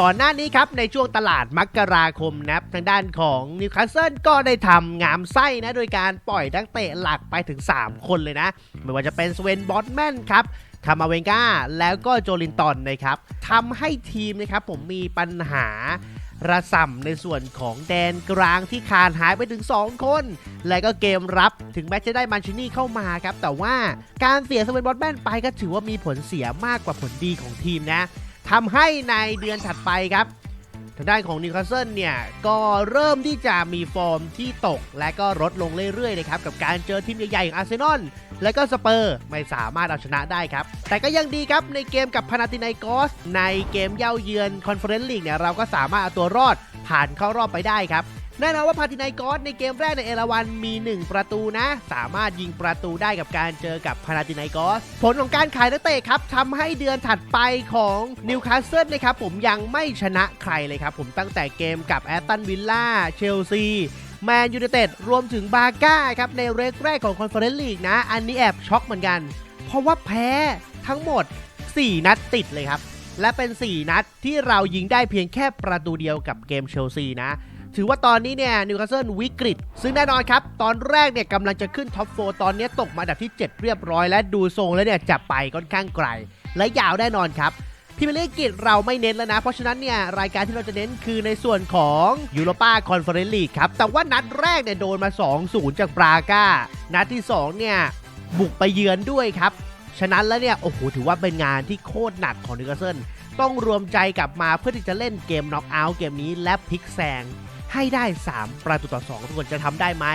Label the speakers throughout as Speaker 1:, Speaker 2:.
Speaker 1: ก่อนหน้านี้ครับในช่วงตลาดมกราคมนับทางด้านของนิวคาสเซิลก็ได้ทำงามไส้นะโดยการปล่อยนักเตะหลักไปถึง 3 คนเลยนะ ไม่ว่าจะเป็นสเวนบอตแมนครับคามาเวงกาแล้วก็โจลินตันนะครับทำให้ทีมนะครับผมมีปัญหาระส่ำในส่วนของแดนกลางที่ขาดหายไปถึง 2 คน และก็เกมรับถึงแม้จะได้มันชินี่เข้ามาครับ แต่ว่าการเสียสเวนบอตแมนไปก็ถือว่ามีผลเสียมากกว่าผลดีของทีมนะ ทำให้ในเดือนถัดไปครับทางด้านของนิวคาสเซิลเนี่ย ก็เริ่มที่จะมีฟอร์มที่ตก และก็ลดลงเรื่อยๆนะครับ กับการเจอทีมใหญ่ๆอย่างอาร์เซนอลและก็สเปอร์ไม่สามารถเอาชนะได้ครับ แต่ก็ยังดีครับในเกมกับพานาตินกอส ในเกมเย่าเยือนคอนเฟอเรนซ์ลีกเนี่ยเราก็สามารถเอาตัวรอดผ่านเข้ารอบไปได้ครับ แน่นอนว่าพาติน i กอสในเกมแรกในเอราวันมี 1 ประตูนะ สามารถยิงประตูได้กับการเจอกับพาติน i กอส ผลของการขายนักเตะครับทำให้เดือนถัดไปของนิวคาสเซิลนะครับผมยังไม่ชนะใครเลยครับผมตั้งแต่เกมกับแอตตันวิลล่าเชลซีแมนยู i นเต็ดรวมถึงบาก้าครับในเรกแรกของคอนเฟอเรนซ์ลีกนะ อันนี้แอบช็อกเหมือนกัน เพราะว่าแพ้ทั้งหมด 4 นัดติดเลยครับ และเป็น 4 นัดที่เรายิงได้เพียงแค่ประตูเดียวกับเกมเชลซีนะ ถือว่าตอนนี้เนี่ยนิวคาสเซิลวิกฤต ซึ่งแน่นอนครับ ตอนแรกเนี่ยกำลังจะขึ้นท็อปโฟตอนนี้ตกมาอันดับที่ 7 เรียบร้อย และดูทรงแล้วเนี่ยจะไปค่อนข้างไกล และยาวแน่นอนครับพรีเมียร์ลีกอังกฤษเราไม่เน้นแล้วนะ เพราะฉะนั้นเนี่ยรายการที่เราจะเน้นคือในส่วนของยูโรปาคอนเฟอเรนซ์ลีกครับ แต่ว่านัดแรกเนี่ยโดนมา 2-0 จากปราก้า นัดที่ 2 เนี่ย บุกไปเยือนด้วยครับ ฉะนั้นแล้วเนี่ย โอ้โห ถือว่าเป็นงานที่โคตรหนักของนิวคาสเซิลต้องรวมใจกลับมาเพื่อที่จะเล่นเกมน็อกเอาท์เกมนี้และพลิกแซง ให้ได้ 3 ประตูต่อ2ทุกคนจะทำได้ไหม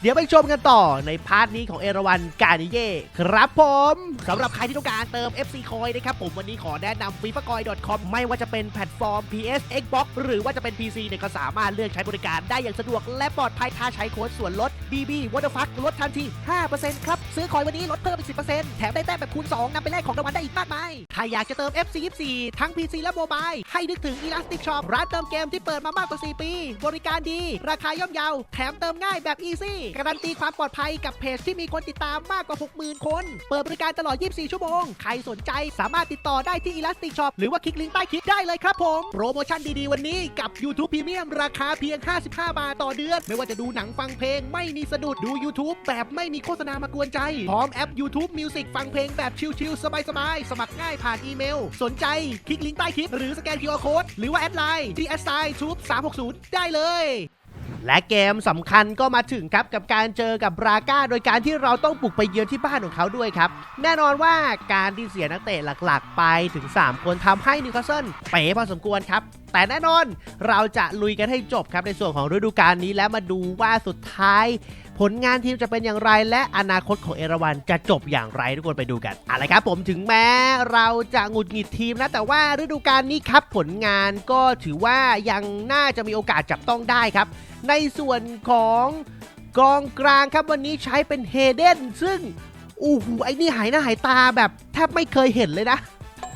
Speaker 1: เดี๋ยวไปชมกันต่อในพาร์ทนี้ของเอราวันกานิเย่ครับผมสำหรับใครที่ต้องการเติม FC Coin นะครับผมวันนี้ขอแนะนำ f i f a c o i n c o m ไม่ว่าจะเป็นแพลตฟอร์ม PS Xbox หรือว่าจะเป็น PC เนี่ยก็สามารถเลือกใช้บริการได้อย่างสะดวกและปลอดภัยถ้าใช้โค้ดส่วนลด BB w a t e r f u c k ลดทันที 5%ครับ ซื้อคอยวันนี้ลดเพิ่มอีก 10%แถมได้แต้มแบบคูณ 2นำไปแลกของรางวัลได้อีกมากมาย ถ้าอยากจะเติม FC 24ทั้ง PC และโมบายให้นึกถึง Elastic Shop ร้านเติมเกมที่เปิดมามากกว่า 4 ปี บริการดี ราคาย่อมเยา แถมเติมง่ายแบบ Easy การันตีความปลอดภัยกับเพจที่มีคนติดตามมากกว่า 60,000 คน เปิดบริการตลอด 24 ชั่วโมง ใครสนใจสามารถติดต่อได้ที่ Elastic Shop หรือว่าคลิกลิงก์ใต้คลิปได้เลยครับผม โปรโมชั่นดีๆ วันนี้กับ YouTube Premium ราคาเพียง 55 บาทต่อเดือน ไม่ว่าจะดูหนังฟังเพลงไม่มีสะดุดดู YouTube แบบไม่มีโฆษณามากวนใจพร้อมแอป YouTube Music ฟังเพลงแบบชิลๆ สบายๆ สมัครง่ายผ่านอีเมล สนใจคลิกลิงก์ใต้คลิป หรือสแกน QR Code หรือว่าแอดไลน์ที่ s i t u b e 360 ได้เลยและเกมสำคัญก็มาถึงครับกับการเจอกับบราก้า โดยการที่เราต้องบุกไปเยือนที่บ้านของเขาด้วยครับ แน่นอนว่าการที่เสียนักเตะหลักๆ ไปถึง 3 คนทำให้นิวคาสเซิลเป๋พอสมควรครับ แต่แน่นอนเราจะลุยกันให้จบครับในส่วนของฤดูกาลนี้และมาดูว่าสุดท้าย ผลงานทีมจะเป็นอย่างไร และอนาคตของเอราวันจะจบอย่างไรทุกคนไปดูกันอะไรครับผมถึงแม้เราจะหงุดหงิดทีมนะแต่ว่าฤดูกาลนี้ครับผลงานก็ถือว่ายังน่าจะมีโอกาสจับต้องได้ครับ ในส่วนของกองกลางครับวันนี้ใช้เป็นเฮเดนซึ่งอู้หูไอ้นี่หายหน้าหายตาแบบแทบไม่เคยเห็นเลยนะ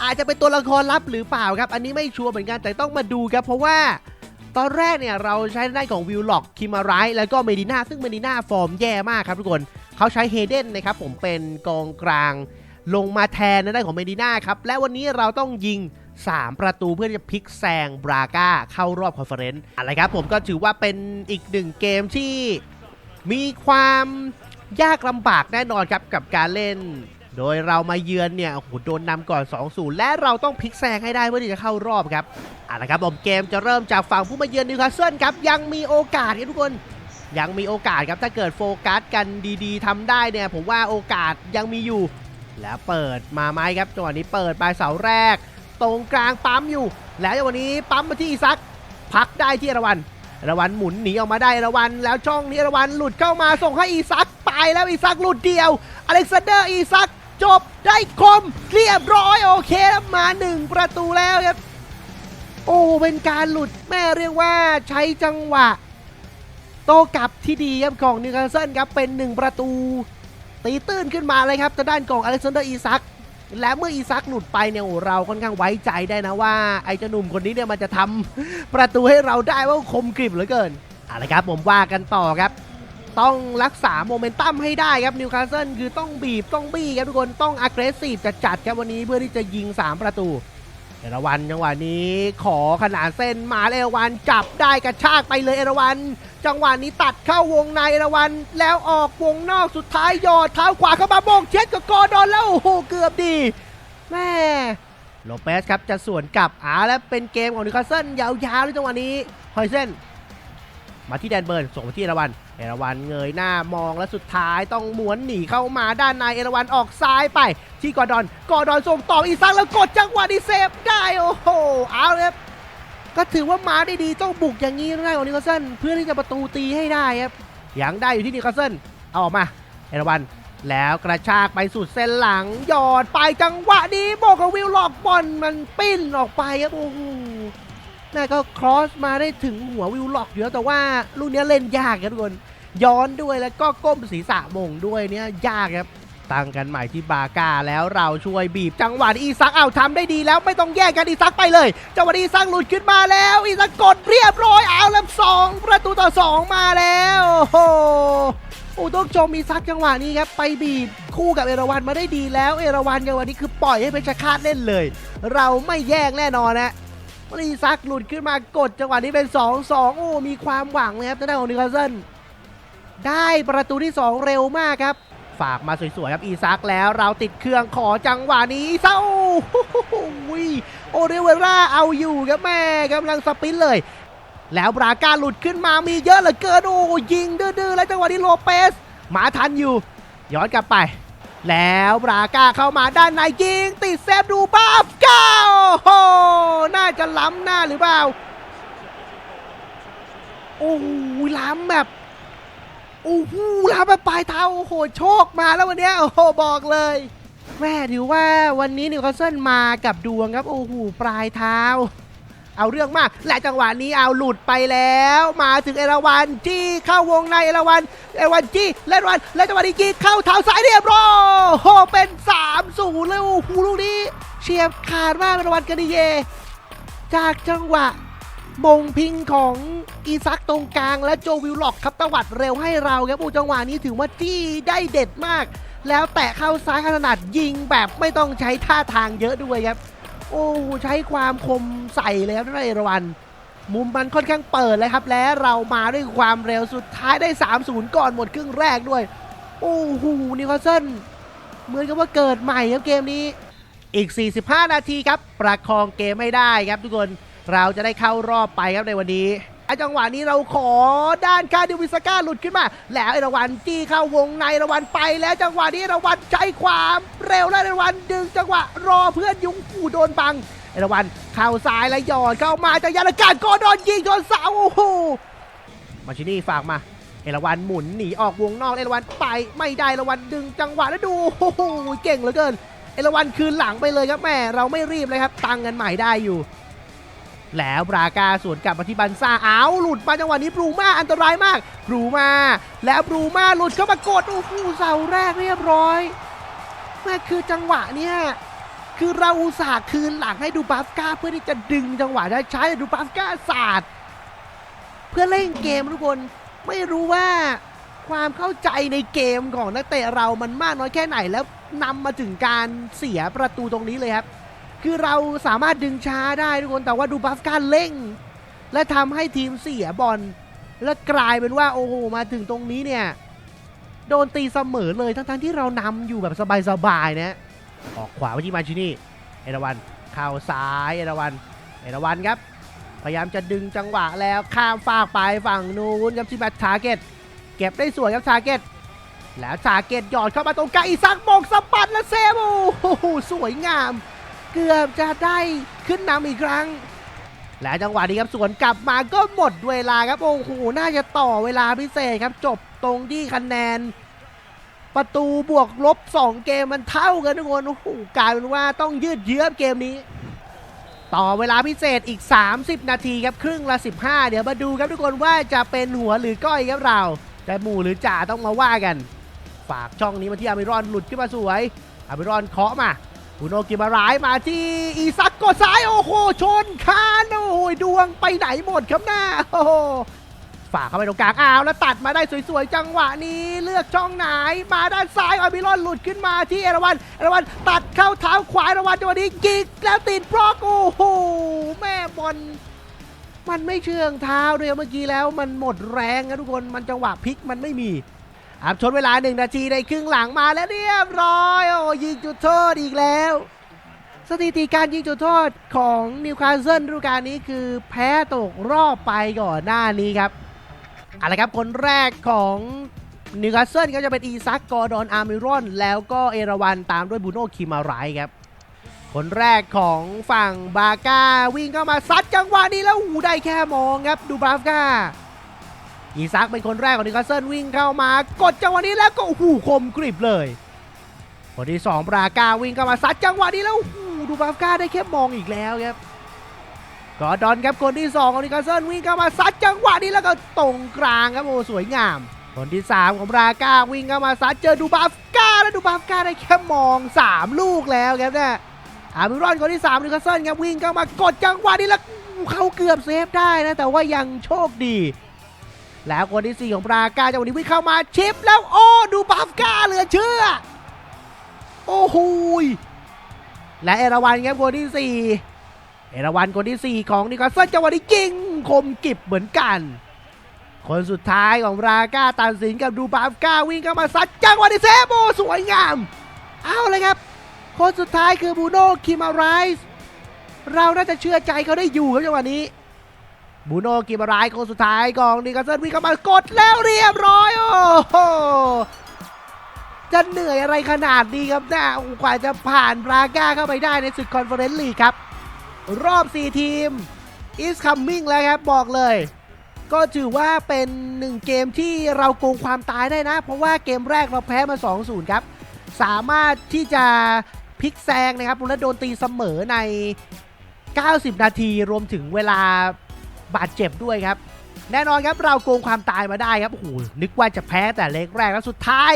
Speaker 1: อาจจะเป็นตัวละครลับหรือเปล่าครับ อันนี้ไม่ชัวร์เหมือนกันแต่ต้องมาดูครับเพราะว่า ตอนแรกเนี่ยเราใช้ได้ของวิลล็อกคิมาไรแล้วก็เมดิน่าซึ่งเมดิน่าฟอร์มแย่มากครับทุกคนเขาใช้เฮเดนนะครับผมเป็นกองกลาง ลงมาแทนในด้านของเมดิน่าครับ และวันนี้เราต้องยิง 3 ประตูเพื่อจะพลิกแซงบราก้าเข้ารอบคอนเฟอเรนซ์อะไรครับผมก็ถือว่าเป็นอีกหนึ่งเกมที่มีความยากลำบากแน่นอนครับกับการเล่น โดยเรามาเยือนเนี่ยโอ้โหโดนนำก่อน 2-0 และเราต้องพลิกแซงให้ได้เพื่อที่จะเข้ารอบครับเอาละครับผมเกมจะเริ่มจากฝั่งผู้มาเยือนนิวคาสเซิลครับยังมีโอกาสครับทุกคนยังมีโอกาสครับถ้าเกิดโฟกัสกันดีๆทำได้เนี่ยผมว่าโอกาสยังมีอยู่ แล้วเปิดมาไหมครับจังหวะนี้เปิดไปเสาแรก ตรงกลางปั๊มอยู่ แล้วจังหวะนี้ปั๊มมาที่อีซักพักได้ที่อระวันอระวันหมุนหนีออกมาได้อระวันแล้วช่องนี้อระวันหลุดเข้ามาส่งให้อีซักไปแล้วอีซักหลุดเดียว อเล็กซานเดอร์อีซัก จบได้คมเรียบร้อยโอเคครับมาหนึ่งประตูแล้วครับ โอ้เป็นการหลุดแม่เรียกว่าใช้จังหวะ โตกลับที่ดีครับของนิวคาสเซิลครับเป็นหนึ่งประตู ตีตื้นขึ้นมาเลยครับทางด้านของอเล็กซานเดอร์อีซักและเมื่ออีซักหลุดไปเนี่ยโอ้เราค่อนข้างไว้ใจได้นะว่า ไอ้เจ้าหนุ่มคนนี้เนี่ยมันจะทำประตูให้เราได้ว่าคมกริบเหลือเกินอาละครับผมว่ากันต่อครับ ต้องรักษาโมเมนตัมให้ได้ครับนิวคาสเซิลคือต้องบีบต้องบี้ครับทุกคนต้อง aggressive จัดๆครับวันนี้เพื่อที่จะยิง 3 ประตูเอราวันจังหวะนี้ขอขนานเส้นมาเอราวันจับได้กระชากไปเลยเอราวัน จังหวะนี้ตัดเข้าวงในเอราวัน แล้วออกวงนอกสุดท้ายยอดเท้าขวาเข้ามาโบงเช็ดกับกอดอนแล้วโอ้โหเกือบดีแม่โลเปสครับจะสวนกลับอาแล้วเป็นเกมของนิวคาสเซิลยาวๆเลยจังหวะนี้ฮอยเซน มาที่แดนเบิร์นส่งมาที่เอราวันเอราวันเงยหน้ามองและสุดท้ายต้องม้วนหนีเข้ามาด้านในเอราวันออกซ้ายไป ที่กอดอนกอดอนส่งต่ออีซักแล้วกดจังหวะนี้เซฟได้โอ้โหเอาเลยครับก็ถือว่ามาได้ดีต้องบุกอย่างนี้ได้ของนิวคาสเซิลเพื่อที่จะประตูตีให้ได้ครับยังได้อยู่ที่นิวคาสเซิลเอาออกมาเอราวันแล้วกระชากไปสุดเส้นหลังหยอดไปจังหวะนี้โบกวิลล็อกบอลมันปิ้นออกไปครับโอ้โห น่าก็ครอสมาได้ถึงหัววิลล็อกอยู่แล้วแต่ว่าลูกนี้เล่นยากครับทุกคนย้อนด้วยแล้วก็ก้มศีรษะมงด้วยเนี่ยยากครับตั้งกันใหม่ที่บาก้าแล้วเราช่วยบีบจังหวะอีซักเอาทำได้ดีแล้วไม่ต้องแย่งกันอีซักไปเลยจังหวะอีซักหลุดขึ้นมาแล้วอีซักกดเรียบร้อยเอาแล้วสองประตูต่อสองมาแล้วโอ้โหอ้ต้องชมอีซักจังหวะนี้ครับไปบีบคู่กับเอราวันมาได้ดีแล้วเอราวันจังหวะนี้คือปล่อยให้เป็นชาคาดเล่นเลย เราไม่แย่งแน่นอนนะ วันอีซักหลุดขึ้นมากดจังหวะนี้เป็น 2-2 โอ้ มีความหวังเลยครับทางด้านของนิวคาสเซิลได้ประตูที่ 2 เร็วมากครับ ฝากมาสวยๆครับอีซักแล้วเราติดเครื่องขอจังหวะนี้เศร้าโอเรเวราเอาอยู่ครับแม่กำลังสปินเลย แล้วบราก้าหลุดขึ้นมามีเยอะเหลือเกินโอ้ยิงดื้อๆแล้วจังหวะนี้โลเปส หมาทันอยู่ ย้อนกลับไป แล้วบราก้าเข้ามาด้านในยิง ติดเซฟดูบ้าฟก้าโอ้หน่าจะล้ำหน้าหรือเปล่า โอ้ล้ำแบบโอ้โหล้ำแบบปลายเท้าโอ้โหโชคมาแล้ววันนี้โอ้โหบอกเลยแม่ถือว่าวันนี้นิวคาสเซิลมากับดวงครับ โอ้โหปลายเท้า เอาเรื่องมาก และจังหวะนี้เอาหลุดไปแล้ว มาถึงเอราวันจี้เข้าวงในเอราวันเอราวันจี้เล่นวันและจังหวะนี้ยิงเข้าเท้าซ้ายเรียบร้อยโอ้โหเป็น3 0เลยโอ้โหลูกนี้ เฉียบขาดมากเอราวันกานิเย จากจังหวะมงพิงของอีซักตรงกลางและโจวิลล็อกครับตวัดเร็วให้เราครับอ้จังหวะนี้ถือว่าจี้ได้เด็ดมาก แล้วแตะเข้าซ้ายขนาดยิงแบบไม่ต้องใช้ท่าทางเยอะด้วยครับ โอ้ใช้ความคมใส่เลยครับนั่นเอราวัน มุมมันค่อนข้างเปิดเลยครับ และเรามาด้วยความเร็วสุดท้ายได้ 3-0 ก่อนหมดครึ่งแรกด้วย โอ้โหนิวคาสเซิลเหมือนกับว่าเกิดใหม่ครับเกมนี้ อีก 45 นาทีครับ ประคองเกมไม่ได้ครับทุกคนเราจะได้เข้ารอบไปครับในวันนี้ ไอจังหวะนี้เราขอด้านคาดิวิสก้าหลุดขึ้นมา แล้วเอราวันจี้เข้าวงในราวันไปแล้วจังหวะนี้ราวันใช้ความเร็วและเอราวันดึงจังหวะรอเพื่อนยุงขู่โดนบังเอราวันเข้าซ้ายและหยอดเข้ามาจากยานอากาศกอร์ดนยิงโดนเสาโอ้โหมาชินี่ฝากมาเอราวันหมุนหนีออกวงนอกเอราวันไปไม่ได้เอราวันดึงจังหวะแล้วดูโอ้โหเก่งเหลือเกินเอราวันคืนหลังไปเลยครับแม่เราไม่รีบเลยครับ ตังกันใหม่ได้อยู่ แล้วบรากาสวนกลับมาที่บันซ่าเอาหลุดมาจังหวะนี้บรูมาอันตรายมากบรูมา แล้วบรูมาหลุดเข้ามากดโอ้โหเสาแรกเรียบร้อยแม่คือจังหวะเนี้ยคือเราอุตส่าห์คืนหลังให้ดูบัฟก้าเพื่อที่จะดึงจังหวะได้ใช้ดูบัฟก้าศาสตร์เพื่อเล่นเกมทุกคนไม่รู้ว่าความเข้าใจในเกมของนักเตะเรามันมากน้อยแค่ไหนแล้วนำมาถึงการเสียประตูตรงนี้เลยครับ คือเราสามารถดึงช้าได้ทุกคนแต่ว่าดูบัฟการเร่ง และทำให้ทีมเสียบอลและกลายเป็นว่าโอ้โหมาถึงตรงนี้เนี่ย โดนตีเสมอเลยทั้งๆที่เรานำอยู่แบบสบายๆนะออกขวาไปที่มาชินี่เอราวันเข้าซ้ายเอราวันเอราวันครับ พยายามจะดึงจังหวะแล้วข้ามฟากไปฝั่งนู้นครับที่แมตชาเกตเก็บได้สวยครับชาเกตแล้วชาเกตหยอดเข้ามาตรงกลางอีซักมงสะบัดและเซฟโอ้โหสวยงาม เกือบจะได้ขึ้นนำอีกครั้ง และจังหวะนี้ครับสวนกลับมาก็หมดเวลาครับโอ้โหน่าจะต่อเวลาพิเศษครับ จบตรงที่คะแนน ประตูบวกลบ 2 เกมมันเท่ากันทุกคนโอ้โหกลายเป็นว่าต้องยืดเยื้อเกมนี้ ต่อเวลาพิเศษอีก 30 นาทีครับครึ่งละ 15 เดี๋ยวมาดูครับทุกคนว่าจะเป็นหัวหรือก้อยครับเราจะหมู่หรือจ่าต้องมาว่ากัน ฝากช่องนี้มาที่อามิรอนหลุดขึ้นมาสวยอามิรอนเคาะมา อุโนกิมาร้ายมาที่อีซักกดซ้ายโอ้โหชนคานโอ้โหดวงไปไหนหมดครับหน้าโอ้โหฝากเข้าไปตรงกลางอ้าวแล้วตัดมาได้สวยๆ จังหวะนี้เลือกช่องไหนมาด้านซ้ายอาบิรอนหลุดขึ้นมาที่เอราวันเอราวันตัดเข้าเท้าขวาเอราวันจังหวะนี้ยิงแล้วติดบล็อกโอ้โหแม่บอลมันไม่เชื่องเท้าด้วยเมื่อกี้แล้วมันหมดแรงนะทุกคนมันจังหวะพลิกมันไม่มี อับชนเวลาหนึ่งนาทีในครึ่งหลังมาแล้วเรียบร้อย โอ้ยิงจุดโทษอีกแล้ว สถิติการยิงจุดโทษของนิวคาสเซิลฤดูกาลนี้คือแพ้ตกรอบไปก่อนหน้านี้ครับอาละครับคนแรกของนิวคาสเซิลก็จะเป็นอีซักกอร์ดอนอาร์มิรอน แล้วก็เอราวันตามด้วยบูโนคิมาไรครับ คนแรกของฝั่งบาก้าวิ่งเข้ามาซัดจังหวะนี้แล้วหูได้แค่มองครับดูบราฟก้า อีซักเป็นคนแรกของนิคาสเซิลวิ่งเข้ามากดจังหวะนี้แล้วก็โอ้โหคมกริบเลยคนที่สองบราก้าวิ่งเข้ามาซัดจังหวะนี้แล้วโอ้โหดูบราฟก้าได้แค่มองอีกแล้วครับกอดอนครับคนที่สองของนิคาสเซิลวิ่งเข้ามาซัดจังหวะนี้แล้วก็ตรงกลางครับโอ้สวยงาม คนที่สามของบราก้าวิ่งเข้ามาซัดเจอดูบาฟกาแล้วดูบาฟกาได้แค่มองสามลูกแล้วครับเนี่ยอามิรอนคนที่3นิคาสเซิลครับวิ่งเข้ามากดจังหวะนี้แล้วเขาเกือบเซฟได้นะแต่ว่ายังโชคดี แล้วคนที่ 4 ของปราการจังหวะนี้วิ่งเข้ามาชิปแล้วโอ้ดูบัฟก้าเหลือเชื่อ โอ้โหและเอราวันครับคนที่ 4 เอราวันคนที่ 4 ของนิวคาสเซิลจังหวะนี้ยิงคมกิบเหมือนกัน คนสุดท้ายของราก้าตัดสินกับดูบัฟก้าวิ่งเข้ามาซัดจังหวะนี้เซโอ้สวยงาม เอาเลยครับ คนสุดท้ายคือบูโน่คิมาไรส์เราน่าจะเชื่อใจเขาได้อยู่ครับจังหวะนี้ บูโน่คิมารส์คนสุดท้ายของนิคาสเซิลวิ่งเข้ามากดแล้วเรียบร้อยโอ้โหจะเหนื่อยอะไรขนาดนี้ครับนะโอ้โหกว่าจะผ่านบราก้าเข้าไปได้ในศึกคอนเฟอเรนซ์ลีกครับ รอบ 4 ทีม is coming แล้วครับ บอกเลย ก็ถือว่าเป็นหนึ่งเกมที่เราโกงความตายได้นะ เพราะว่าเกมแรกเราแพ้มา 2-0 ครับ สามารถที่จะพลิกแซงนะครับและโดนตีเสมอใน 90 นาทีรวมถึงเวลา บาดเจ็บด้วยครับ แน่นอนครับเราโกงความตายมาได้ครับโอ้โหนึกว่าจะแพ้แต่เล็กแรกแล้วสุดท้าย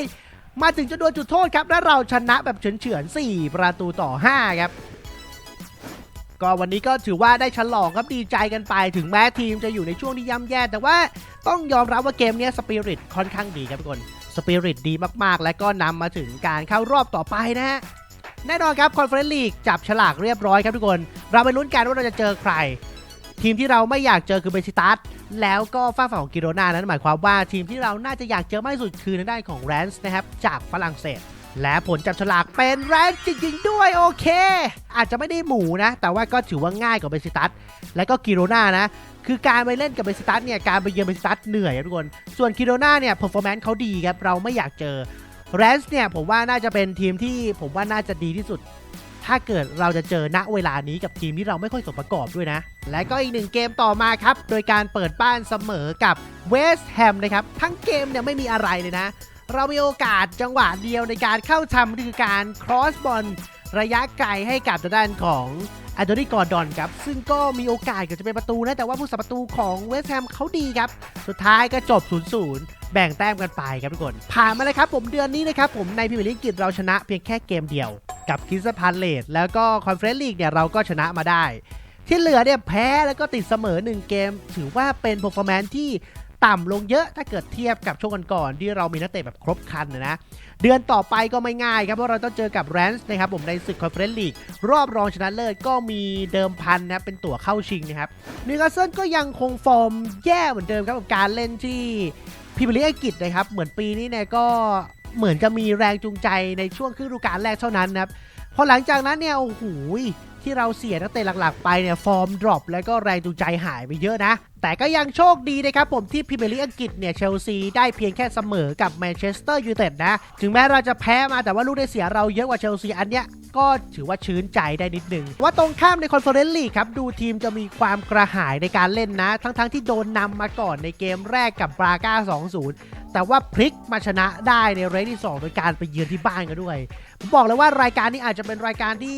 Speaker 1: มาถึงจะโดนจุดโทษครับ และเราชนะแบบเฉือนๆ4 ประตูต่อ 5 ครับ ก็วันนี้ก็ถือว่าได้ฉลองครับดีใจกันไป ถึงแม้ทีมจะอยู่ในช่วงที่ย่ำแย่ แต่ว่าต้องยอมรับว่าเกมนี้สปิริตค่อนข้างดีครับทุกคนสปิริตดีมากๆ และก็นำมาถึงการเข้ารอบต่อไปนะฮะแน่นอนครับคอนเฟอเรนซ์ลีกจับฉลากเรียบร้อยครับทุกคน เราไปลุ้นกันว่าเราจะเจอใคร ทีมที่เราไม่อยากเจอคือเบซิตัสแล้วก็ฝ้าฝั่งของกิโรนานั้นหมายความว่าทีมที่เราน่าจะอยากเจอมากที่สุดคือทางด้านของแรนส์นะครับจากฝรั่งเศส และผลจับฉลากเป็นแรนส์จริงๆด้วยโอเค อาจจะไม่ได้หมูนะ แต่ว่าก็ถือว่าง่ายกว่าเบซิตัสและก็กิโรนานะคือการไปเล่นกับเบซิตัสเนี่ยการไปเยือนเบซิตัสเหนื่อยทุกคนส่วนกิโรนาเนี่ยเพอร์ฟอร์แมนซ์เขาดีครับเราไม่อยากเจอแรนส์เนี่ยผมว่าน่าจะเป็นทีมที่ผมว่าน่าจะดีที่สุด ถ้าเกิดเราจะเจอณเวลานี้กับทีมที่เราไม่ค่อยสมประกอบด้วยนะ และก็อีกหนึ่งเกมต่อมาครับ โดยการเปิดบ้านเสมอกับเวสต์แฮมนะครับ ทั้งเกมเนี่ยไม่มีอะไรเลยนะ เรามีโอกาสจังหวะเดียวในการเข้าทำคือการครอสบอลระยะไกลให้กับทางด้านของอันโดนีกอร์ดอนครับ ซึ่งก็มีโอกาสเกือบจะเป็นประตูนะ แต่ว่าผู้สับประตูของเวสต์แฮมเขาดีครับ สุดท้ายก็จบ 0-0 แบ่งแต้มกันไปครับทุกคน ผ่านมาเลยครับผมเดือนนี้นะครับผมในพรีเมียร์ลีกอังกฤษเราชนะเพียงแค่เกมเดียว กับคิสพันเลดแล้วก็คอนเฟรนซ์ลีกเนี่ยเราก็ชนะมาได้ ที่เหลือเนี่ยแพ้แล้วก็ติดเสมอ 1 เกม ถือว่าเป็นเ e อร์ฟอร์แมนที่ต่ำลงเยอะถ้าเกิดเทียบกับช่วงก่อนๆที่เรามีนักเตะแบบครบคันนะ เดือนต่อไปก็ไม่ง่ายครับ เพราะเราต้องเจอกับแรนส์นะครับผมในศึกคอนเฟอเรนซ์ลีกรอบรองชนะเลิศก็มีเดิมพันนะเป็นตั๋วเข้าชิงนะครับนิวคาสเซิลก็ยังคงฟอร์มแย่เหมือนเดิมครับกับการเล่นที่พรีเมียร์ลีกอังกฤษนะครับ เหมือนปีนี้เนี่ยก็ เหมือนจะมีแรงจูงใจในช่วงครึ่งฤดูกาลแรกเท่านั้นนะครับพอหลังจากนั้นเนี่ยโอ้โหที่เราเสียนักเตะหลักๆ ไปเนี่ยฟอร์มดรอปแล้วก็แรงจูงใจหายไปเยอะนะ แต่ก็ยังโชคดีนะครับผมที่พรีเมียร์ลีกอังกฤษเนี่ยเชลซีได้เพียงแค่เสมอกับแมนเชสเตอร์ยูไนเต็ดนะ ถึงแม้เราจะแพ้มาแต่ว่าลูกได้เสียเราเยอะกว่าเชลซีอันเนี้ยก็ถือว่าชื้นใจได้นิดนึงว่าตรงข้ามในคอนเฟอเรนซ์ลีกครับ ดูทีมจะมีความกระหายในการเล่นนะ ทั้งๆที่โดนนำมาก่อนในเกมแรกกับบราก้า 2-0 แต่ว่าพลิกมาชนะได้ในเรสที่ 2 โดยการไปเยือนที่บ้านกันด้วย ผมบอกเลยว่ารายการนี้อาจจะเป็นรายการที่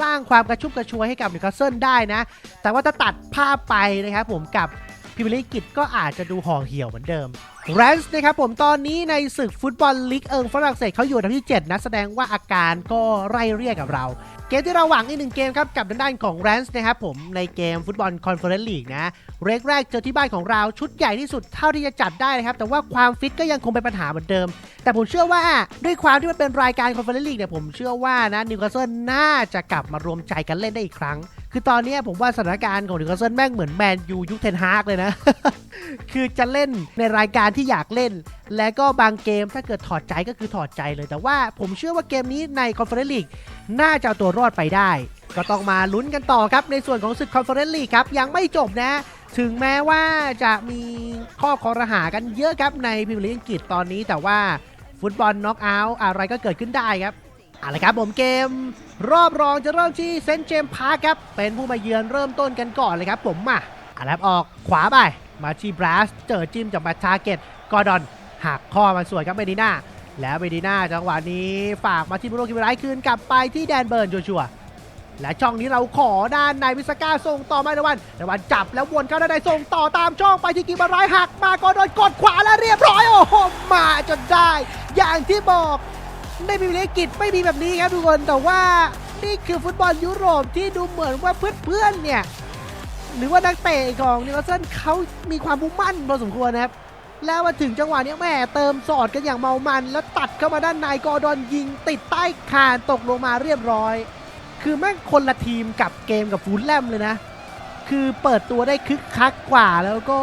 Speaker 1: สร้างความกระชุ่มกระชวยให้กับนิวคาสเซิลได้นะ แต่ว่าถ้าตัดภาพไปนะครับผมกับพิมลิกิตก็อาจจะดูห่อเหี่ยวเหมือนเดิม แรนส์นะครับผมตอนนี้ในศึกฟุตบอลลีกเอิงฝรั่งเศสเขาอยู่อันดับที่ 7 นะ แสดงว่าอาการก็ไล่เรียกกับเรา เกมที่เราหวังอีกหนึ่งเกมครับ กับทางด้านของแรนส์นะครับผมในเกมฟุตบอลคอนเฟอเรนซ์ลีกนะเรกแรกเจอที่บ้านของเราชุดใหญ่ที่สุดเท่าที่จะจัดได้นะครับ แต่ว่าความฟิตก็ยังคงเป็นปัญหาเหมือนเดิม แต่ผมเชื่อว่าด้วยความที่มันเป็นรายการคอนเฟอเรนซ์ลีกเนี่ยผมเชื่อว่านะนิวคาสเซิลน่าจะกลับมารวมใจกันเล่นได้อีกครั้งคือตอนนี้ผมว่าสถานการณ์ของนิวคาสเซิลแม่งเหมือนแมนยูยุคเทนฮากเลยนะ คือจะเล่นในรายการที่อยากเล่น และก็บางเกมถ้าเกิดถอดใจก็คือถอดใจเลย แต่ว่าผมเชื่อว่าเกมนี้ในคอนเฟอเรนซ์ลีกน่าจะเอาตัวรอดไปได้ ก็ต้องมาลุ้นกันต่อครับในส่วนของศึกคอนเฟอเรนซ์ลีกครับยังไม่จบนะถึงแม้ว่าจะมีข้อคอรหากันเยอะครับในพรีเมียร์ลีกอังกฤษตอนนี้ แต่ว่าฟุตบอลน็อกเอาท์อะไรก็เกิดขึ้นได้ครับเอาละครับผมเกม รอบรองจะเริ่มที่เซนต์เจมส์พาร์คครับ เป็นผู้มาเยือนเริ่มต้นกันก่อนเลยครับผมมาอารับออกขวาไป มาที่บรัสเจอจิ้มจากมาทาเก็ตกอดอนหักข้อมาสวยครับเมดิน่าแล้วเมดิน่าจังหวะนี้ฝากมาที่บรูโรคิมไรคืนกลับไปที่แดนเบิร์นชัวร์ๆและช่องนี้เราขอด้านในวิสก้าส่งต่อมาในวันในวันจับแล้ววนเข้าด้านในส่งต่อตามช่องไปที่กิมารายหักมากอดอนกดขวาแล้วเรียบร้อยโอ้โหมาจนได้ อย่างที่บอกในพรีเมียร์ลีกอังกฤษไม่มีแบบนี้ครับทุกคนแต่ว่านี่คือฟุตบอลยุโรปที่ดูเหมือนว่าเพื่อนๆเนี่ย หรือว่านักเตะของนิวคาสเซิลเขามีความมุ่งมั่นพอสมควรนะครับ แล้วมาถึงจังหวะนี้แม่เติมสอดกันอย่างเมามัน แล้วตัดเข้ามาด้านในกอร์ดอนยิงติดใต้คานตกลงมาเรียบร้อย คือแม่งคนละทีมกับเกมกับฟูลแลมเลยนะ คือเปิดตัวได้คึกคักกว่าแล้วก็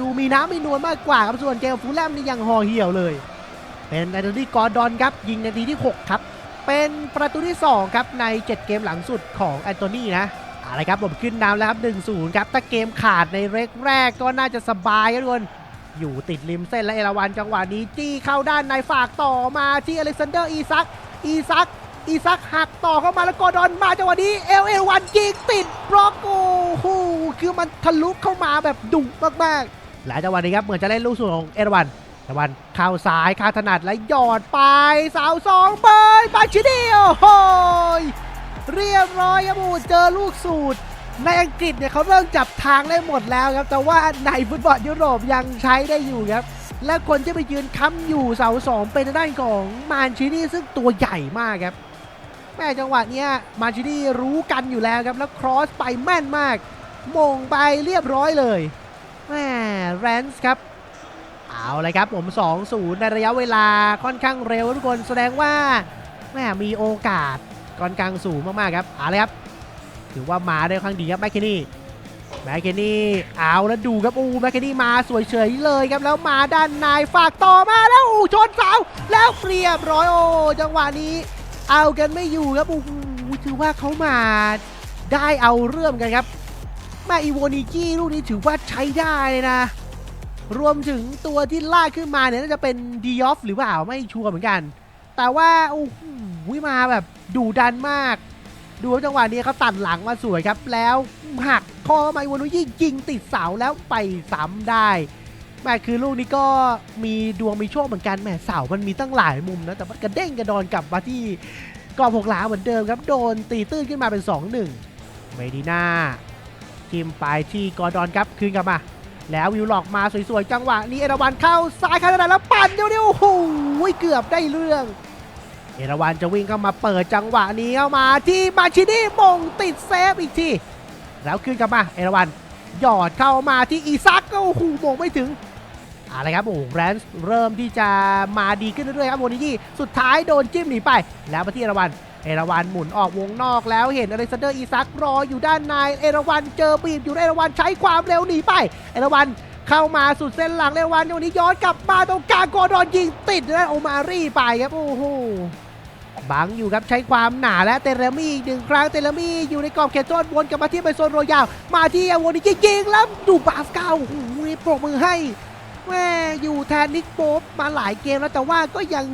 Speaker 1: ดูมีน้ำมีนวลมากกว่าครับส่วนเกมฟูลแลมนี่ยังห่อเหี่ยวเลย เป็นแอนโทนีกอร์ดอนครับยิงนาทีที่ 6 ครับ เป็นประตูที่ 2 ครับใน 7 เกมหลังสุดของแอนโทนีนะ อะไรครับผมขึ้นนำแล้วครับ 1-0 ครับ ถ้าเกมขาดในเรกแรกก็น่าจะสบายครับทุกคนอยู่ติดริมเส้นและเอราวันจังหวะนี้จี้เข้าด้านในฝากต่อมาที่อเล็กซานเดอร์อีซัก อีซัก อีซักหักต่อเข้ามาแล้วกอดอนมาจังหวะนี้เอลเอราวันยิงติดบล็อกโอ้โหคือมันทะลุเข้ามาแบบดุมากๆ หลายจังหวะนี้ครับเหมือนจะเล่นลูกสูงของเอราวันตะวันเข้าซ้ายข้าถนัดและหยอดไปเสาสองเบยบาชิดีโอ้โห เรียบร้อยครับโอ้เจอลูกสูตร ในอังกฤษเนี่ยเขาเริ่มจับทางได้หมดแล้วครับ แต่ว่าในฟุตบอลยุโรปยังใช้ได้อยู่ครับ และคนที่ไปยืนค้ำอยู่เสาสองเป็นด้านของมานชินี่ซึ่งตัวใหญ่มากครับ แม่จังหวะเนี้ยมานชินี่รู้กันอยู่แล้วครับ แล้วครอสไปแม่นมากมงไปเรียบร้อยเลยแม่แรนส์ครับเอาเลยครับ ผม 2-0 ในระยะเวลาค่อนข้างเร็วทุกคนแสดงว่าแม่มีโอกาส ก่อนกลางสูงมากๆครับเอาเลยครับ ถือว่ามาได้ค่อนข้างดีครับแมคเคนนี่แมคเคนนี่เอาแล้วดูครับอู้แมคเคนนี่มาสวยเฉยเลยครับแล้วมาด้านในฝากต่อมาแล้วอู้ชนเสาแล้วเรียบร้อยโอ้จังหวะนี้เอากันไม่อยู่ครับอู้ถือว่าเขามาได้เอาเรื่องกันครับมาอีโวนิกี้ลูกนี้ถือว่าใช้ได้นะ รวมถึงตัวที่ลากขึ้นมาเนี่ยน่าจะเป็นดีออฟหรือเปล่าไม่ชัวร์เหมือนกัน แต่ว่าโอ้โหมาแบบ ดุดันมาก ดูว่าจังหวะนี้เขาตัดหลังมาสวยครับ แล้วหักคอไมวานุยิงยิงติดเสาแล้วไปซ้ำได้แม่คือลูกนี้ก็มีดวงมีโชคเหมือนกันแหม่เสามันมีตั้งหลายมุมนะแต่มันกระเด้งกระดอนกลับมาที่กรอบหกหลาเหมือนเดิมครับ โดนตีตื้นขึ้นมาเป็น 2-1 เมดิน่าทิมไปที่กอร์ดอนครับคืนกลับมา แล้ววิวหลอกมาสวยๆ จังหวะนี้เอราวันเข้าซ้ายข้างหน้าแล้วปั่นเดียวเดียวๆโอ้โหเกือบได้เรื่อง อราวันจะวิ่งเข้ามาเปิดจังหวะนี้เข้ามาที่มาชินี่มงติดเซฟอีกทีแล้วคืนกลับมาเอราวันหยอดเข้ามาที่อีซักก็โอ้โหมงไม่ถึงอะไรครับโอ้โหแรนส์เริ่มที่จะมาดีขึ้นเรื่อยๆครับโมนิยี่สุดท้ายโดนจิ้มหนีไป แล้วมาที่เอราวันเอราวันหมุนออกวงนอกแล้วเห็นอเล็กซานเดอร์อีซักรออยู่ด้านในเอราวันเจอบีบอยู่เอราวันใช้ความเร็วหนีไปเอราวันเข้ามาสุดเส้นหลังเอราวันวันนี้ย้อนกลับมาตรงกลางกอดอนยิงติดนะโอมารี่ไปครับโอ้โห บังอยู่ครับใช้ความหนาและเตเรมี่อีกหนึ่งครั้งเตเรมี่อยู่ในกรอบเขตโทษวนกลับมาที่ไบโซนโรยาวมาที่อโวนิยิงยิงแล้วดูบาสเก้าโอ้โหนี่ปรบมือให้แม่อยู่แทนนิกโป๊ปมาหลายเกมแล้วแต่ว่าก็ยัง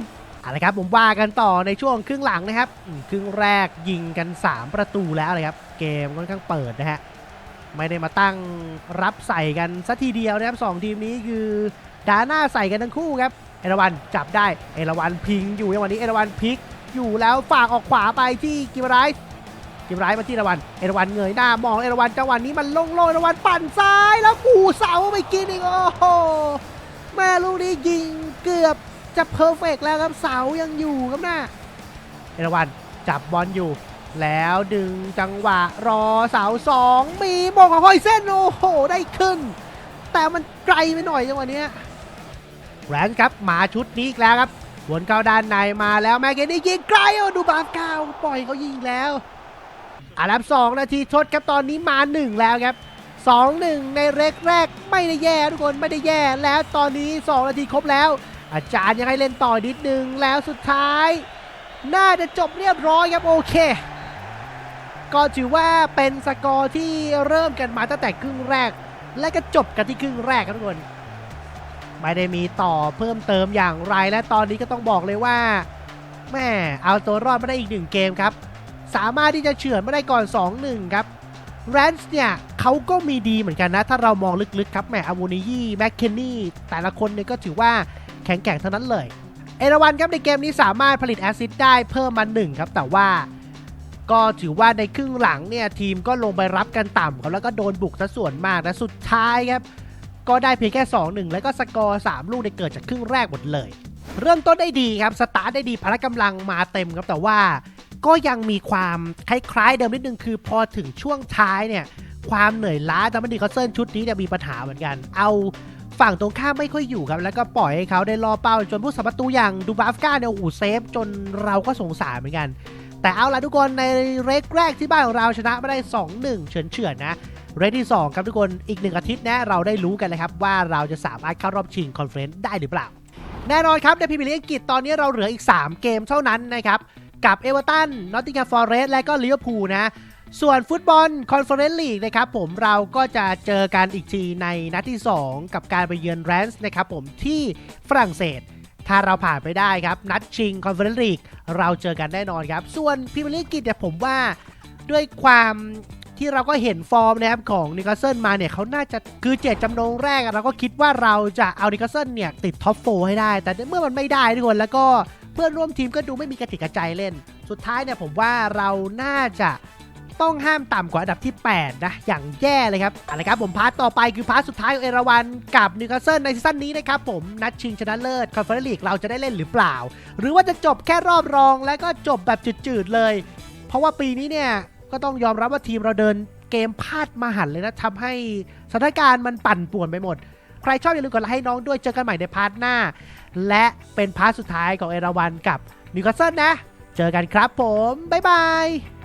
Speaker 1: อาละครับผมว่ากันต่อในช่วงครึ่งหลังนะครับครึ่งแรกยิงกัน 3 ประตูแล้วเลยครับ เกมค่อนข้างเปิดนะฮะไม่ได้มาตั้งรับใส่กันสัทีเดียวนะครับสองทีมนี้คือดาหน้าใส่กันทั้งคู่ครับเอราวันจับได้เอราวันพิงอยู่ในวันนี้เอราวันพลิก อยู่แล้วฝากออกขวาไปที่กิมไรส์กิมไรส์มาที่เอราวันเอราวันเงยหน้ามองเอราวันจังหวะนี้มันโล่งๆเอราวันปั่นซ้ายแล้วกูเสาไปกินอีกโอ้โหแม่ลูกนี้ยิงเกือบจะเพอร์เฟกต์แล้วครับเสายังอยู่ครับหน้าเอราวันจับบอลอยู่ แล้วดึงจังหวะรอเสาสองมีโมงของฮอยเซนโอ้โหได้ขึ้น แต่มันไกลไปหน่อยจังหวะเนี้ยแรนครับมาชุดนี้อีกแล้วครับ วนเข้าด้านในมาแล้วแม็กเกนี่ยิงไกลดูบาฟกาวปล่อยเขายิงแล้วอารับสองนาทีทดครับตอนนี้มาหนึ่งแล้วครับสองหนึ่งในเรกแรกไม่ได้แย่ทุกคนไม่ได้แย่แล้วตอนนี้สองนาทีครบแล้ว อาจารย์ยังให้เล่นต่อนิดนึงแล้วสุดท้าย น่าจะจบเรียบร้อยครับโอเค ก็ถือว่าเป็นสกอร์ที่เริ่มกันมาตั้งแต่ครึ่งแรก และก็จบกันที่ครึ่งแรกครับทุกคน ไม่ได้มีต่อเพิ่มเติมอย่างไรและตอนนี้ก็ต้องบอกเลยว่าแม่เอาตัวรอดมาได้อีกหนึ่งเกมครับ สามารถที่จะเฉือนมาได้ก่อน 2-1 ครับแรนส์เนี่ยเขาก็มีดีเหมือนกันนะ ถ้าเรามองลึกๆครับแหมอาวูนิยี่แมคเคนนี่แต่ละคนเนี่ยก็ถือว่าแข็งแกร่งเท่านั้นเลย เอราวันครับในเกมนี้สามารถผลิตแอซิสต์ได้เพิ่มมา1ครับ แต่ว่าก็ถือว่าในครึ่งหลังเนี่ยทีมก็ลงไปรับกันต่ำครับแล้วก็โดนบุกซะส่วนมากและสุดท้ายครับ ก็ได้เพียงแค่ 2-1 แล้วก็สกอร์ 3 ลูกในเกิดจากครึ่งแรกหมดเลย เริ่มต้นได้ดีครับ สตาร์ทได้ดีพละกำลังมาเต็มครับ แต่ว่าก็ยังมีความคล้ายๆเดิมนิดนึงคือพอถึงช่วงท้ายเนี่ย ความเหนื่อยล้าทำให้ดีคอสเซิลชุดนี้เนี่ยมีปัญหาเหมือนกัน เอาฝั่งตรงข้ามไม่ค่อยอยู่ครับแล้วก็ปล่อยให้เขาได้รอเป้าจนผู้สัมประตูอย่างดูบาฟกาเนี่ยโอ้โหเซฟ จนเราก็สงสารเหมือนกัน แต่เอาละทุกคนในเรกแรกที่บ้านของเราชนะมาได้ 2-1 เฉือนๆนะ เรกที่2ครับทุกคนอีกหนึ่งอาทิตย์นะเราได้รู้กันเลยครับว่าเราจะสามารถเข้ารอบชิงคอนเฟรนซ์ได้หรือเปล่า แน่นอนครับในพรีเมียร์ลีกอังกฤษตอนนี้เราเหลืออีก 3 เกมเท่านั้นนะครับกับเอเวอร์ตันนอตติงแฮมฟอร์เรสต์และก็ลิเวอร์พูลนะส่วนฟุตบอลคอนเฟอเรนซ์ลีกนะครับผมเราก็จะเจอกันอีกทีในนัดที่ 2 กับการไปเยือนแรนส์นะครับผมที่ฝรั่งเศส ถ้าเราผ่านไปได้ครับ นัดชิงคอนเฟอเรนซ์ลีกเราเจอกันแน่นอนครับ ส่วนพรีเมียร์ลีกอังกฤษเนี่ยผมว่าด้วยความ ที่เราก็เห็นฟอร์มนะครับของนิคาสเซิลมาเนี่ยเขาน่าจะคือเจตจำนงแรกเราก็คิดว่าเราจะเอานิคาเซิลเนี่ยติดท็อปโฟให้ได้ แต่เมื่อมันไม่ได้ทุกคนแล้วก็เพื่อนร่วมทีมก็ดูไม่มีกระติกกระใจเล่น สุดท้ายเนี่ยผมว่าเราน่าจะต้องห้ามต่ำกว่าอันดับที่ 8 นะ อย่างแย่เลยครับอาละครับผมพาร์ทต่อไปคือพาร์ทสุดท้ายของเอราวันกับนิวคาสเซิลในซีซั่นนี้นะครับผมนัดชิงชนะเลิศคอนเฟอเรนซ์ลีกเราจะได้เล่นหรือเปล่า หรือว่าจะจบแค่รอบรองแล้วก็จบแบบจืดๆเลย เพราะว่าปีนี้เนี่ย ก็ต้องยอมรับว่าทีมเราเดินเกมพลาดมาหันเลยนะทำให้สถานการณ์มันปั่นป่วนไปหมด ใครชอบอย่าลืมกดไลค์ให้น้องด้วยเจอกันใหม่ในพาร์ทหน้า และเป็นพาร์ทสุดท้ายของเอราวันกับนิวคาสเซิลนะ เจอกันครับผม บ๊ายบาย